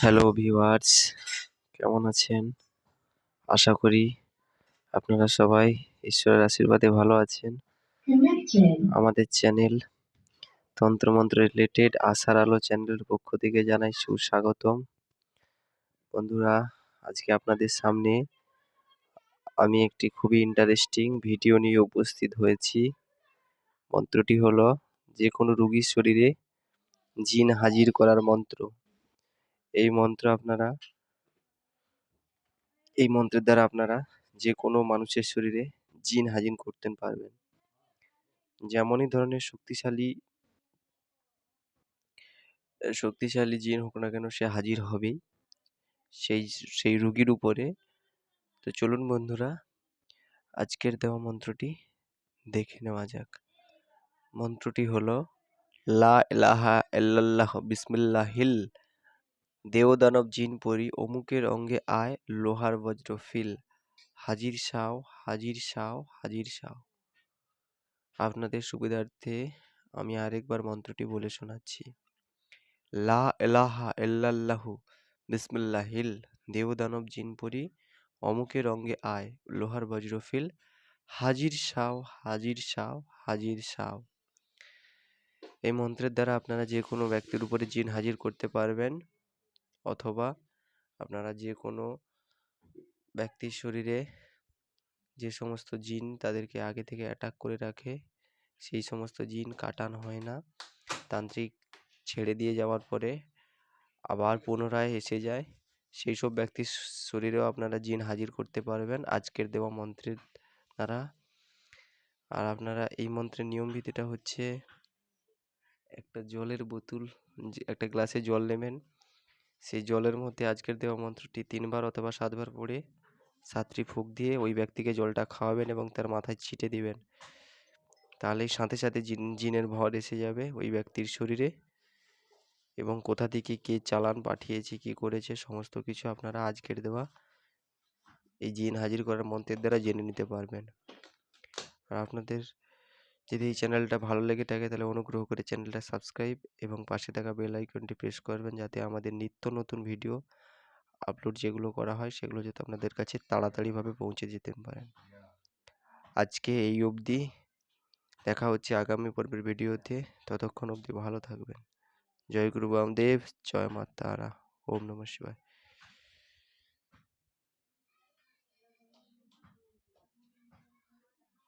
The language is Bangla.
হ্যালো ভিউয়ার্স কেমন আছেন? আশা করি আপনারা সবাই ঈশ্বরের আশীর্বাদে ভালো আছেন। আমাদের চ্যানেল তন্ত্রমন্ত্র রিলেটেড আশার আলো চ্যানেলের পক্ষ থেকে জানাই সুস্বাগতম। বন্ধুরা, আজকে আপনাদের সামনে আমি একটি খুবই ইন্টারেস্টিং ভিডিও নিয়ে উপস্থিত হয়েছি। মন্ত্রটি হলো, যে কোনো রুগীর শরীরে জিন হাজির করার মন্ত্র। এই মন্ত্র আপনারা, এই মন্ত্রের দ্বারা আপনারা যে কোনো মানুষের শরীরে জিন হাজির করতে পারবেন। যেমনই ধরনের শক্তিশালী শক্তিশালী জিন হোক না কেন সে হাজির হবেই। সেই সেই রুগীর উপরে। তো চলুন বন্ধুরা, আজকের দেওয়া মন্ত্রটি দেখে নেওয়া যাক। মন্ত্রটি হলো, লা ইলাহা ইল্লাল্লাহ বিসমিল্লাহিল দেওদানব জিন পরি অমুকের অঙ্গে আয় লোহার বজ্র ফিল। হাজির সাও হাজির সাও হাজির সাও। আপনাদের সুবিধার্থে আমি আরেকবার মন্ত্রটি বলে শোনাচ্ছি। লা এলাহা এল্লাল্লাহু বিসমিল্লাহিল। দেবদানব জিনপুরি অমুকের অঙ্গে আয় লোহার বজ্র ফিল। হাজির সাও হাজির সাও হাজির সাও। এই মন্ত্রের দ্বারা আপনারা যে কোনো ব্যক্তির উপরে জিন হাজির করতে পারবেন। অথবা আপনারা যে কোনো ব্যক্তির শরীরে যে সমস্ত জিন তাদেরকে আগে থেকে অ্যাটাক করে রাখে, সেই সমস্ত জিন কাটানো হয় না। তান্ত্রিক ছেড়ে দিয়ে যাওয়ার পরে আবার পুনরায় এসে যায়। সেই সব ব্যক্তির শরীরেও আপনারা জিন হাজির করতে পারবেন। আজকের দেওয়া মন্ত্রের দ্বারা। আর আপনারা এই মন্ত্রের নিয়মবিধিটা হচ্ছে, একটা জলের বোতল একটা গ্লাসে জল নেবেন। সেই জলের মধ্যে আজকের দেওয়া মন্ত্রটি তিনবার অথবা সাতবার পড়ে সাতটি ফুঁক দিয়ে ওই ব্যক্তিকে জলটা খাওয়াবেন এবং তার মাথায় ছিটে দিবেন। তাহলেই সাথে সাথে জিন, জিনের ভর এসে যাবে ওই ব্যক্তির শরীরে এবং কোথা থেকে কে চালান পাঠিয়েছে, কি করেছে, সমস্ত কিছু আপনারা আজকের দেওয়া এই জিন হাজির করার মন্ত্রের দ্বারা জেনে নিতে পারবেন। আর আপনাদের যদি এই চ্যানেলটা ভালো লেগে থাকে তাহলে অনুগ্রহ করে চ্যানেলটা সাবস্ক্রাইব এবং পাশে থাকা বেল আইকনটি প্রেস করবেন যাতে আমাদের নিত্য নতুন ভিডিও আপলোড যেগুলো করা হয় সেগুলো যাতে আপনাদের কাছে তাড়াতাড়িভাবে পৌঁছে যেতে পারেন আজকে এই অবধি। দেখা হচ্ছে আগামী পর্বের ভিডিওতে। ততক্ষণ অবধি ভালো থাকবেন। জয় গুরু বামদেব, জয় মা তারা। ওম নমঃ শিবায়।